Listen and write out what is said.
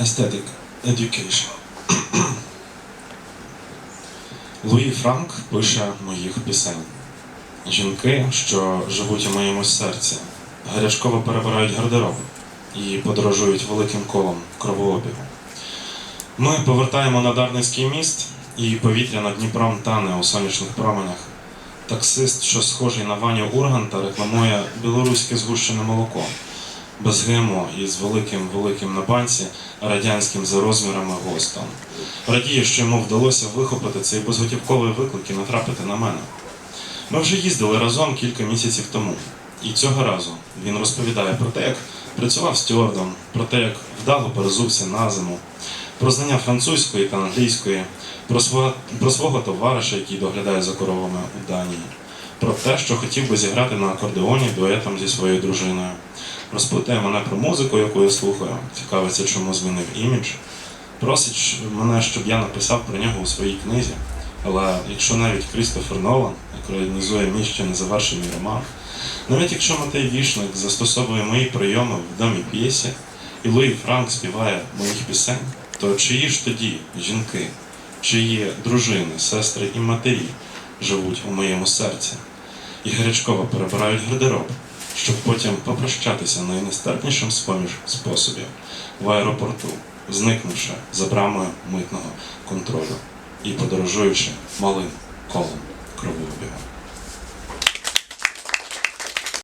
Aesthetic Education. Луї Франк пише моїх пісень. Жінки, що живуть у моєму серці, гарячково перебирають гардероб і подорожують великим колом кровообігу. Ми повертаємо на Дарницький міст, і повітря над Дніпром тане у сонячних променях. Таксист, що схожий на Ваню Урганта, рекламує білоруське згущене молоко без ГМО і з великим великим на банці радянським за розмірами гостом. Радіє, що йому вдалося вихопити цей безготівковий виклик і натрапити на мене. Ми вже їздили разом кілька місяців тому, і цього разу він розповідає про те, як працював стюардом, про те, як вдало перезувся на зиму, про знання французької та англійської, про свого, про свого товариша, який доглядає за коровами у Данії, про те, що хотів би зіграти на акордеоні дуетом зі своєю дружиною. Розпитує мене про музику, яку я слухаю, цікавиться, чому змінив імідж. Просить мене, щоб я написав про нього у своїй книзі. Але якщо навіть Крістофер Нолан екранізує мій ще не завершений роман, навіть якщо Матей Вішник застосовує мої прийоми в відомій п'єсі, і Луї Франк співає моїх пісень, то чиї ж тоді жінки, чиї дружини, сестри і матері живуть у моєму серці і гарячково перебирають гардероб, щоб потім попрощатися найнестерпнішим з-поміж способів в аеропорту, зникнувши за брамою митного контролю і подорожуючи малим колом кровообігу.